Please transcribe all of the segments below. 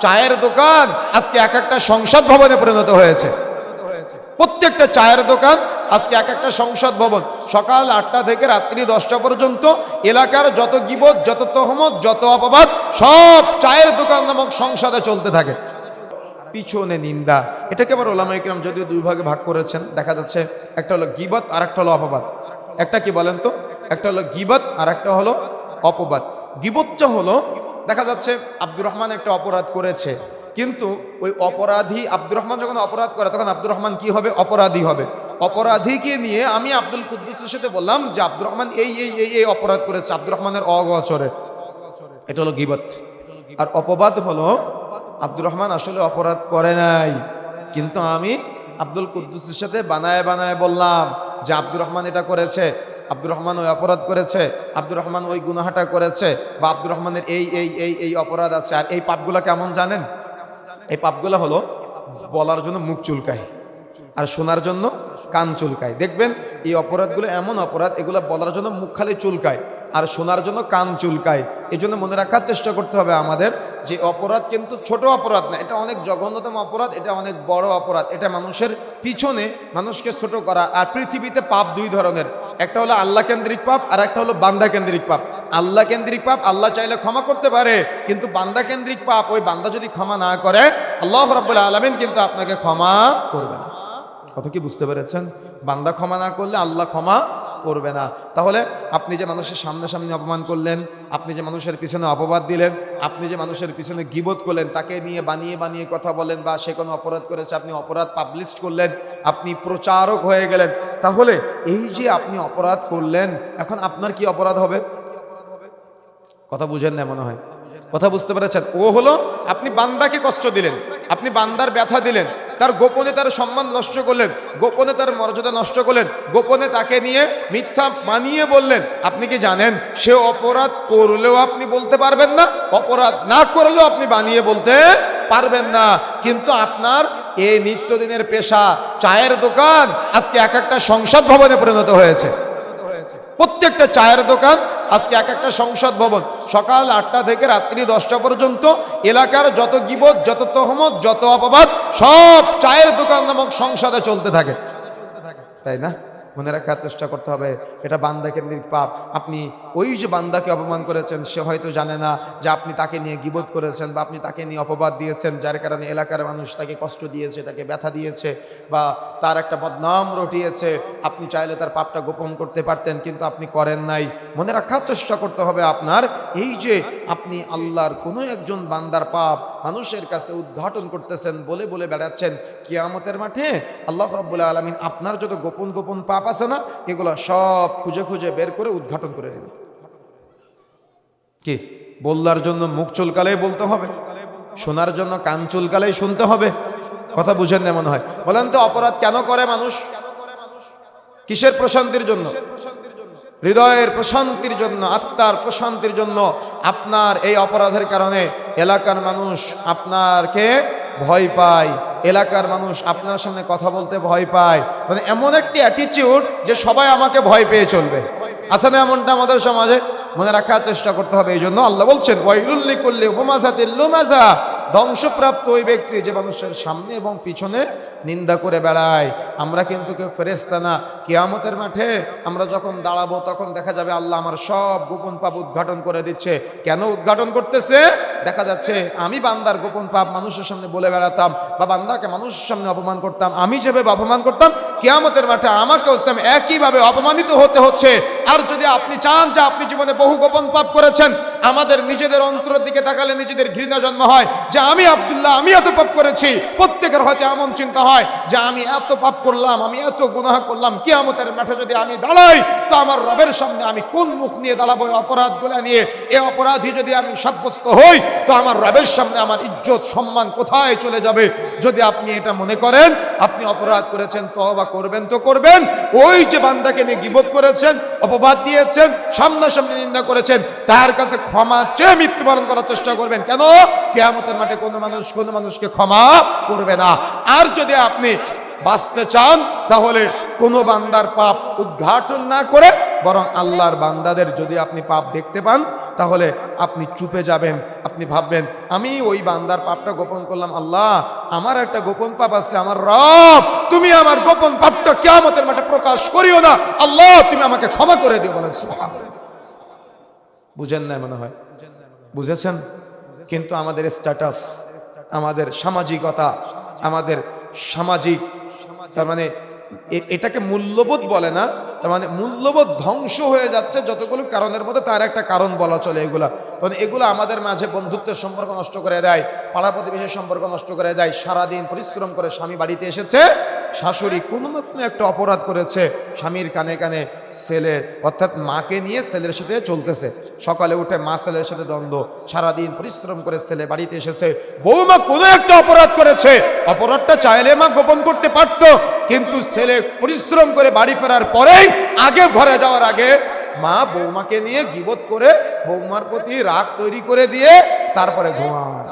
চায়ের দোকান আজকে এক একটা সংসদ ভবনে পরিণত হয়েছে। প্রত্যেকটা চায়ের দোকান আজকে এক একটা সংসদ ভবন। সকাল আটটা থেকে রাত্রি দশটা পর্যন্ত এলাকার যত গিবত, যত তহমত, যত অপবাদ, সব চায়ের দোকান নামক সংসদে চলতে থাকে। পিছনে নিন্দা। এটাকে আবার ওলামা ইকরাম যদিও দুই ভাগে ভাগ করেছেন, দেখা যাচ্ছে একটা হলো গিবত আর একটা হলো অপবাদ। একটা কি বলেন তো? একটা হলো গিবত আর একটা হলো অপবাদ। গিবতটা হলো দেখা যাচ্ছে আব্দুর রহমান একটা অপরাধ করেছে। কিন্তু ওই অপরাধী আব্দুর রহমান যখন অপরাধ করে, তখন আব্দুর রহমান কি হবে? অপরাধী হবে। অপরাধীকে নিয়ে আমি আব্দুল কুদ্দুসের সাথে বললাম যে আব্দুর রহমান এই এই এই এই অপরাধ করেছে। আব্দুর রহমানের অগচরে। এটা হলো গিবত। আর অপবাদ হলো, আব্দুর রহমান আসলে অপরাধ করে নাই। কিন্তু আমি আব্দুল কুদ্দুসের সাথে বানায় বানায় বললাম যে আব্দুর রহমান এটা করেছে। আব্দুর রহমান ওই অপরাধ করেছে, আব্দুর রহমান ওই গুনাহাটা করেছে বা আব্দুর রহমানের এই এই এই এই অপরাধ আছে। আর এই পাপগুলো কেমন জানেন? এই পাপগুলো হলো বলার জন্য মুখ চুলকায়। আর শোনার জন্য কান চুলকায়। দেখবেন এই অপরাধগুলো এমন অপরাধ, এগুলো বলার জন্য মুখ খালি চুলকায় আর শোনার জন্য কান চুলকায়। এই জন্য মনে রাখার চেষ্টা করতে হবে আমাদের যে অপরাধ কিন্তু ছোট অপরাধ না, এটা অনেক জঘন্যতম অপরাধ, এটা অনেক বড় অপরাধ। এটা মানুষের পিছনে মানুষকে ছোট করা আর পৃথিবীতে পাপ দুই ধরনের। একটা হলো আল্লাহ কেন্দ্রিক পাপ আর একটা হলো বান্দা কেন্দ্রিক পাপ। আল্লাহ কেন্দ্রিক পাপ, আল্লাহ চাইলে ক্ষমা করতে পারে, কিন্তু বান্দা কেন্দ্রিক পাপ, ওই বান্দা যদি ক্ষমা না করে, আল্লাহ রব্বুল আলমিন কিন্তু আপনাকে ক্ষমা করবে না। কত কি বুঝতে পেরেছেন? বান্দা ক্ষমা না করলে আল্লাহ ক্ষমা করবে না। তাহলে আপনি যে মানুষের সামনাসামনি অপমান করলেন, আপনি যে মানুষের পিছনে অপবাদ দিলেন, আপনি যে মানুষের পিছনে গিবোধ করলেন, তাকে নিয়ে বানিয়ে বানিয়ে কথা বলেন বা সে কোনো অপরাধ করেছে, আপনি অপরাধ পাবলিশ করলেন, আপনি প্রচারক হয়ে গেলেন, তাহলে এই যে আপনি অপরাধ করলেন, এখন আপনার কি অপরাধ হবে? কথা বুঝেন না মনে হয়। কথা বুঝতে পেরেছেন? ও হলো, আপনি বান্দাকে কষ্ট দিলেন, আপনি বান্দার ব্যথা দিলেন তার গোপনে তার সম্মান নষ্ট করলেন, গোপনে তার মর্যাদা নষ্ট করলেন, গোপনে তাকে নিয়ে মিথ্যা মানিয়ে বললেন। আপনি কি জানেন, সে অপরাধ করলেও আপনি বলতে পারবেন না, অপরাধ না করলেও আপনি বানিয়ে বলতে পারবেন না। কিন্তু আপনার এই নিত্যদিনের পেশা, চায়ের দোকান আজকে এক একটা সংসদ ভবনে পরিণত হয়েছে। প্রত্যেকটা চায়ের দোকান আজকে এক একটা সংসদ ভবন। সকাল আটটা থেকে রাত্রি দশটা পর্যন্ত এলাকার যত গিবত, যত তহমত, যত অপবাদ, সব চায়ের দোকান নামক সংসদে চলতে থাকে। তাই না? মনে রাখার চেষ্টা করতে হবে। এটা বান্দা কেন্দ্রিক পাপ আপনি ওই যে বান্দাকে অপমান করেছেন, সে হয়তো জানে না যে আপনি তাকে নিয়ে গিবোধ করেছেন বা আপনি তাকে নিয়ে অপবাদ দিয়েছেন, যার কারণে এলাকার মানুষ তাকে কষ্ট দিয়েছে, তাকে ব্যথা দিয়েছে বা তার একটা বদনাম রটিয়েছে। আপনি চাইলে তার পাপটা গোপন করতে পারতেন, কিন্তু আপনি করেন নাই। মনে রাখার চেষ্টা করতে হবে আপনার। এই যে আপনি আল্লাহর কোনো একজন বান্দার পাপ মানুষের কাছে উদ্ঘাটন করতেছেন, বলে বলে বেড়াচ্ছেন, কিয়ামতের মাঠে আল্লাহ রব্বুল্লাহ আলমিন আপনার যত গোপন গোপন পাপ আছে না এগুলো সব খুঁজে খুঁজে বের করে উদ্ঘাটন করে দেবে। কি? বললার জন্য মুখ চুলকালেই বলতে হবে, শোনার জন্য কান চুলকালেই শুনতে হবে, কথা বুঝেন না মনে হয়। বলেন তো, অপরাধ কেন করে মানুষ? কিসের প্রশান্তির জন্য? হৃদয়ের প্রশান্তির জন্য, আত্মার প্রশান্তির জন্য আপনার এই অপরাধের কারণে এলাকার মানুষ আপনারকে ভয় পায় এলাকার মানুষ আপনার সামনে কথা বলতে ভয় পায়। মানে এমন একটি অ্যাটিচিউড যে সবাই আমাকে ভয় পেয়ে চলবে। আছে না এমনটা আমাদের সমাজে? মনে রাখার চেষ্টা করতে হবে। এই জন্য আল্লাহ বলছেন ওয়াইলুল্লি করলে উপমাসা লুমাসা। ধ্বংসপ্রাপ্ত ওই ব্যক্তি যে মানুষের সামনে এবং পিছনে নিন্দা করে বেড়ায়। আমরা কিন্তু কেউ ফেরেস্তা না। কেয়ামতের মাঠে আমরা যখন দাঁড়াবো তখন দেখা যাবে আল্লাহ আমার সব গোপন পাপ উদ্ঘাটন করে দিচ্ছে। কেন উদ্ঘাটন করতেছে? দেখা যাচ্ছে আমি বান্দার গোপন পাপ মানুষের সামনে বলে বেড়াতাম বা বান্দাকে মানুষের সামনে অপমান করতাম, আমি যেভাবে অপমান করতাম, কেয়ামতের মাঠে আমাকেও সেম একইভাবে অপমানিত হতে হচ্ছে। আর যদি আপনি চান যে আপনি জীবনে বহু গোপন পাপ করেছেন, আমাদের নিজেদের অন্তরের দিকে তাকালে নিজেদের ঘৃণা জন্ম হয়। যে আমি আব্দুল্লাহ, আমি এত পাপ করেছি, প্রত্যেকের হয়তো এমন চিন্তা হয় যে আমি এত পাপ করলাম, আমি এত গুনাহ করলাম, কিয়ামতের মাঠে যদি আমি দাঁড়াই, তো আমার রবের সামনে আমি কোন মুখ নিয়ে দাঁড়াবো অপরাধগুলো নিয়ে? এ অপরাধী যদি আমি সাব্যস্ত হই, তো আমার রবের সামনে আমার ইজ্জত, সম্মান কোথায় চলে যাবে? যদি আপনি এটা মনে করেন, আপনি অপরাধ করেছেন তবা করবেন তো করবেন। ওই যে বান্দাকে নিয়ে গিবোধ করেছেন অপবাদ দিয়েছেন, সামনাসামনি নিন্দা করেছেন, তার কাছে ক্ষমা চেয়ে মৃত্যুবরণ করার চেষ্টা করবেন। কেন? কেয়ামতের মাঠে কোনো মানুষ, কোনো মানুষকে ক্ষমা করবে না। আর যদি আপনি বাঁচতে চান, তাহলে কোনো বান্দার পাপ উদ্ঘাটন না করে, বরং আল্লাহর বান্দাদের যদি আপনি পাপ দেখতে পান তাহলে আপনি চুপে যাবেন, আপনি ভাববেন, আমি ওই বান্দার পাপটা গোপন করলাম, আল্লাহ, আমার একটা গোপন পাপ আছে, আমার রব, তুমি আমার গোপন পাপটা কেয়ামতের মাঠে প্রকাশ করিও না, আল্লাহ, তুমি আমাকে ক্ষমা করে দিও বলেন। বুঝেন না মনে হয় বুঝেছেন কিন্তু আমাদের স্ট্যাটাস আমাদের সামাজিকতা, আমাদের সামাজিক, তার মানে এটাকে মূল্যবোধ বলে না তার মানে মূল্যবোধ ধ্বংস হয়ে যাচ্ছে যতগুলো কারণের মধ্যে, তার একটা কারণ বলা চলে এগুলা। তখন এগুলো আমাদের মাঝে বন্ধুত্বের সম্পর্ক নষ্ট করে দেয়, পাড়া প্রতিবেশীর সম্পর্ক নষ্ট করে দেয়, সারাদিন পরিশ্রম করে স্বামী বাড়িতে এসেছে শাশুড়ি কোনো না কোনো একটা অপরাধ করেছে। স্বামীর কানে কানে ছেলের অর্থাৎ মাকে নিয়ে ছেলের সাথে চলতেছে। সকালে উঠে মা ছেলের সাথে দ্বন্দ্ব। সারাদিন পরিশ্রম করে ছেলে বাড়িতে এসেছে। বৌমা কোনো একটা অপরাধ করেছে। অপরাধটা চাইলে মা গোপন করতে পারত। কিন্তু ছেলে পরিশ্রম করে বাড়ি ফেরার পরেই আগে ঘরে যাওয়ার আগে মা বৌমাকে নিয়ে গিবত করে বৌমার প্রতি রাগ তৈরি করে দিয়ে তারপরে ঘুমায়।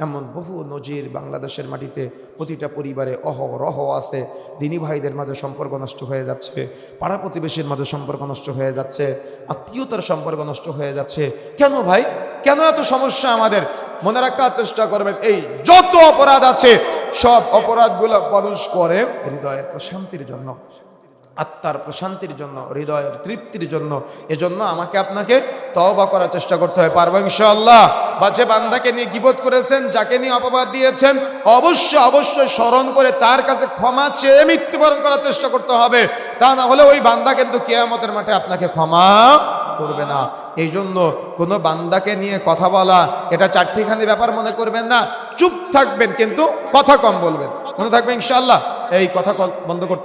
এমন বহু নজির বাংলাদেশের মাটিতে প্রতিটা পরিবারে অহরহ আছে। দিনী ভাইদের মাঝে সম্পর্ক নষ্ট হয়ে যাচ্ছে, পাড়া প্রতিবেশীর মাঝে সম্পর্ক নষ্ট হয়ে যাচ্ছে, আত্মীয়তার সম্পর্ক নষ্ট হয়ে যাচ্ছে। কেন ভাই? কেন এত সমস্যা আমাদের? মনে রাখার চেষ্টা করবেন, এই যত অপরাধ আছে, সব অপরাধগুলো মানুষ করে হৃদয়ের প্রশান্তির জন্য, আত্মার প্রশান্তির জন্য, হৃদয়ের তৃপ্তির জন্য। এজন্য আমাকে আপনাকে তওবা করার চেষ্টা করতে হয়, পারব ইনশাআল্লাহ। বা যে বান্দাকে নিয়ে গিবত করেছেন, যাকে নিয়ে অপবাদ দিয়েছেন অবশ্য অবশ্যই স্মরণ করে তার কাছে ক্ষমা চেয়ে মৃত্যুবরণ করার চেষ্টা করতে হবে। তা না হলে ওই বান্দা কিন্তু কেয়ামতের মাঠে আপনাকে ক্ষমা করবে না। এই জন্য কোনো বান্দাকে নিয়ে কথা বলা, এটা চারটিখানি ব্যাপার মনে করবেন না। চুপ থাকবেন কিন্তু কথা কম বলবেন। মনে থাকবে ইনশাল্লাহ এই কথা বন্ধ করতে